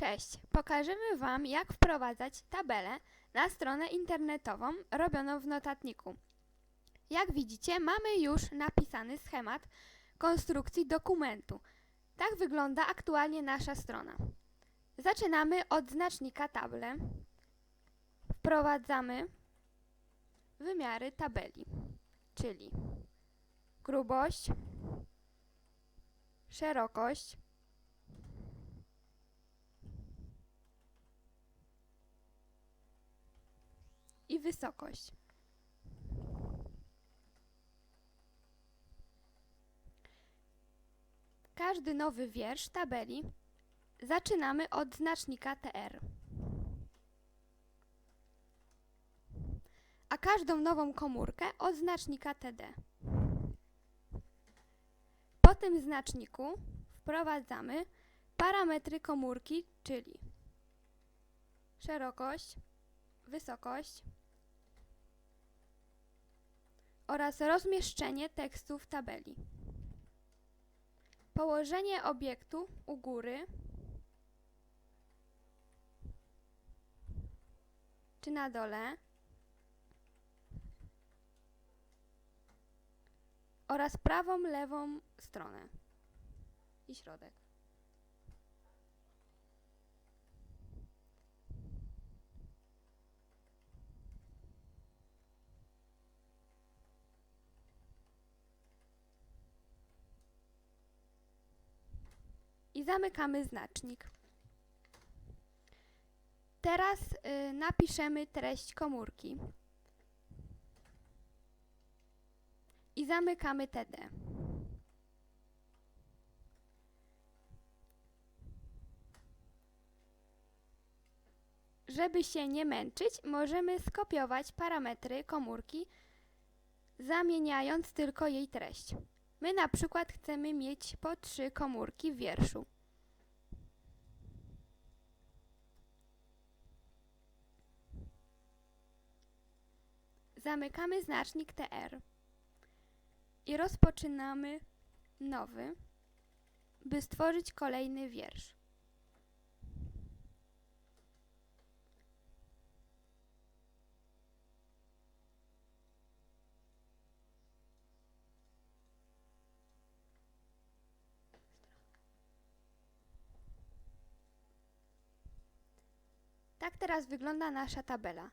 Cześć! Pokażemy Wam, jak wprowadzać tabelę na stronę internetową robioną w notatniku. Jak widzicie, mamy już napisany schemat konstrukcji dokumentu. Tak wygląda aktualnie nasza strona. Zaczynamy od znacznika table. Wprowadzamy wymiary tabeli, czyli grubość, szerokość, wysokość. Każdy nowy wiersz tabeli zaczynamy od znacznika TR. A każdą nową komórkę od znacznika TD. Po tym znaczniku wprowadzamy parametry komórki, czyli szerokość, wysokość oraz rozmieszczenie tekstu w tabeli. Położenie obiektu u góry czy na dole oraz prawą, lewą stronę i środek. I zamykamy znacznik. Teraz y, napiszemy treść komórki i zamykamy TD. Żeby się nie męczyć, możemy skopiować parametry komórki, zamieniając tylko jej treść. My na przykład chcemy mieć po trzy komórki w wierszu. Zamykamy znacznik TR i rozpoczynamy nowy, by stworzyć kolejny wiersz. Tak teraz wygląda nasza tabela.